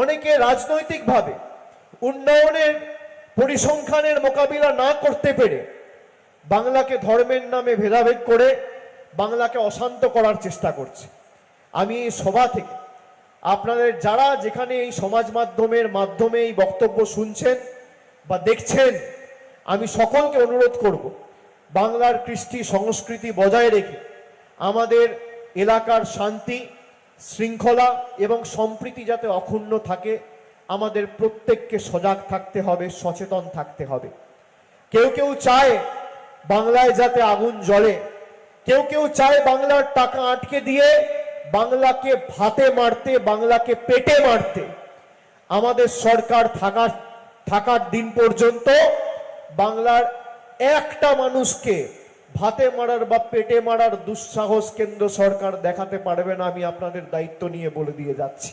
অনেকে রাজনৈতিকভাবে উন্নয়নের পরিসংখ্যানের মোকাবিলা না করতে পেরে বাংলাকে ধর্মের নামে ভেদাভেদ করে বাংলাকে অশান্ত করার চেষ্টা করছে। আমি সভা থেকে আপনাদের যারা যেখানে এই সমাজ মাধ্যমের মাধ্যমে এই বক্তব্য শুনছেন বা দেখছেন, আমি সকলকে অনুরোধ করব, বাংলার কৃষ্টি সংস্কৃতি বজায় রেখে আমাদের এলাকার শান্তি শৃঙ্খলা এবং সম্প্রীতি যাতে অক্ষুণ্ণ থাকে, আমাদের প্রত্যেককে সজাগ থাকতে হবে, সচেতন থাকতে হবে। কেউ কেউ চায় বাংলায় যাতে আগুন জ্বলে। কেউ কেউ চায় বাংলার টাকা আটকে দিয়ে বাংলাকে ভাতে মারতে, বাংলাকে পেটে মারতে। আমাদের সরকার থাকার থাকার দিন পর্যন্ত বাংলার একটা মানুষকে ভাতে মারার বা পেটে মারার দুঃসাহস কেন্দ্র সরকার দেখাতে পারবে না, আমি আপনাদের দায়িত্ব নিয়ে বলে দিয়ে যাচ্ছি।